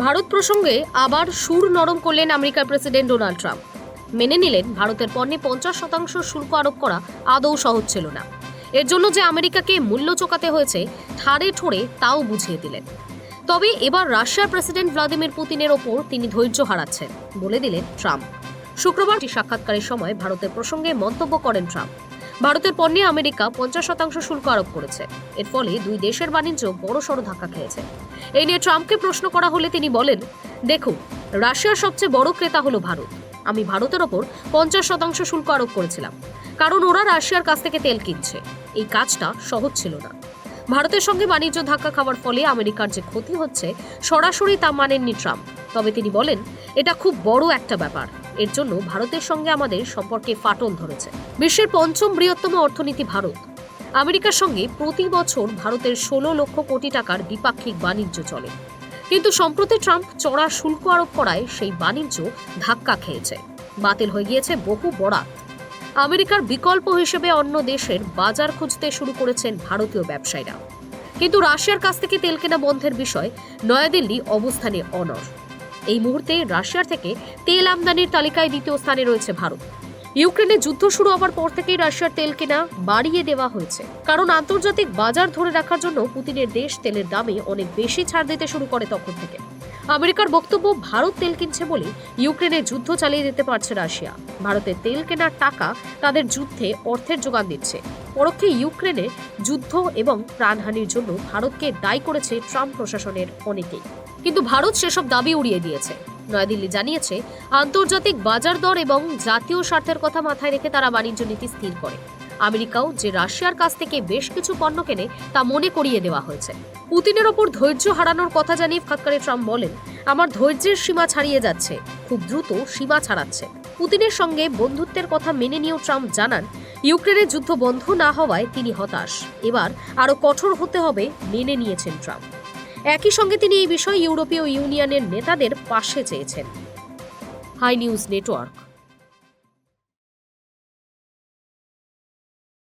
ভারত প্রসঙ্গে আবার সুর নরম করলেন আমেরিকার প্রেসিডেন্ট ডোনাল্ড ট্রাম্প। মেনে নিলেন ভারতের পণ্যে পঞ্চাশ শতাংশ শুল্ক আরোপ করা আদৌ সহজ ছিল না। এর জন্য যে আমেরিকাকে মূল্য চোকাতে হয়েছে, ঠাড়ে ঠোড়ে তাও বুঝিয়ে দিলেন। তবে এবার রাশিয়ার প্রেসিডেন্ট ভ্লাদিমির পুতিনের ওপর তিনি ধৈর্য হারাচ্ছেন, বলে দিলেন ট্রাম্প। শুক্রবার একটি সাক্ষাৎকারের সময় ভারতের প্রসঙ্গে মন্তব্য করেন ট্রাম্প। ভারতের পণ্যে আমেরিকা পঞ্চাশ শতাংশ শুল্ক আরোপ করেছে। এর ফলে দুই দেশের বাণিজ্য বড়সড় ধাক্কা খেয়েছে। এই নিয়ে ট্রাম্পকে প্রশ্ন করা হলে তিনি বলেন, দেখুন, রাশিয়ার সবচেয়ে বড় ক্রেতা হলো ভারত। আমি ভারতের ওপর পঞ্চাশ শতাংশ শুল্ক আরোপ করেছিলাম, কারণ ওরা রাশিয়ার কাছ থেকে তেল কিনছে। এই কাজটা সহজ ছিল না। ভারতের সঙ্গে বাণিজ্য ধাক্কা খাওয়ার ফলে আমেরিকার যে ক্ষতি হচ্ছে সরাসরি তা মানেননি ট্রাম্প। তবে তিনি বলেন, এটা খুব বড় একটা ব্যাপার। এর জন্য ভারতের সঙ্গে আমাদের সম্পর্কে ফাটল ধরেছে। বিশ্বের পঞ্চম বৃহত্তম অর্থনীতি ভারত। আমেরিকার সঙ্গে প্রতি বছর ভারতের ষোলো লক্ষ কোটি টাকার দ্বিপাক্ষিক বাণিজ্য চলে। কিন্তু সম্প্রতি ট্রাম্প চড়া শুল্ক আরোপ করায় সেই বাণিজ্য ধাক্কা খেয়েছে। বাতিল হয়ে গিয়েছে বহু বরাত। আমেরিকার বিকল্প হিসেবে অন্য দেশের বাজার খুঁজতে শুরু করেছেন ভারতীয় ব্যবসায়ীরা। কিন্তু রাশিয়ার কাছ থেকে তেল কেনা বন্ধের বিষয় নয়াদিল্লি অবস্থানে অনর এই মুহূর্তে রাশিয়ার থেকে তেল আমদানির তালিকায় দ্বিতীয় স্থানে রয়েছে ভারত। ইউক্রেনে যুদ্ধ শুরু হওয়ার পর থেকেই রাশিয়ার তেল কেনা বাড়িয়ে দেওয়া হয়েছে। কারণ আন্তর্জাতিক বাজার ধরে রাখার জন্য পুতিনের দেশ তেলের দামে অনেক বেশি ছাড় দিতে শুরু করে তখন থেকে। আমেরিকার বক্তব্য, ভারত তেল কিনছে বলে ইউক্রেনে যুদ্ধ চালিয়ে যেতে পারছে রাশিয়া। ভারতের তেল কেনার টাকা তাদের যুদ্ধে অর্থের যোগান দিচ্ছে। পরোক্ষে ইউক্রেনে যুদ্ধ এবং প্রাণহানির জন্য ভারতকে দায়ী করেছে ট্রাম্প প্রশাসনের অনেকেই। কিন্তু ভারত সেসব দাবি উড়িয়ে দিয়েছে। নয়াদিল্লি জানিয়েছে, আন্তর্জাতিক বাজার দর এবং জাতীয় স্বার্থের কথা মাথায় রেখে তারা বাণিজ্য নীতি স্থির করে। আমেরিকাও যে রাশিয়ার কাছ থেকে বেশ কিছু পণ্য কেনে তা মনে করিয়ে দেওয়া হয়েছে। পুতিনের ওপর ধৈর্য হারানোর কথা জানিয়ে সাক্ষাৎকারে ট্রাম্প বলেন, আমার ধৈর্যের সীমা ছাড়িয়ে যাচ্ছে, খুব দ্রুত সীমা ছাড়াচ্ছে। পুতিনের সঙ্গে বন্ধুত্বের কথা মেনে নিয়েও ট্রাম্প জানান, ইউক্রেনের যুদ্ধ বন্ধ না হওয়ায় তিনি হতাশ। এবার আরও কঠোর হতে হবে মেনে নিয়েছেন ট্রাম্প। একই সঙ্গে তিনি এই বিষয়ে ইউরোপীয় ইউনিয়নের নেতাদের পাশে চেয়েছেন। Hi news network.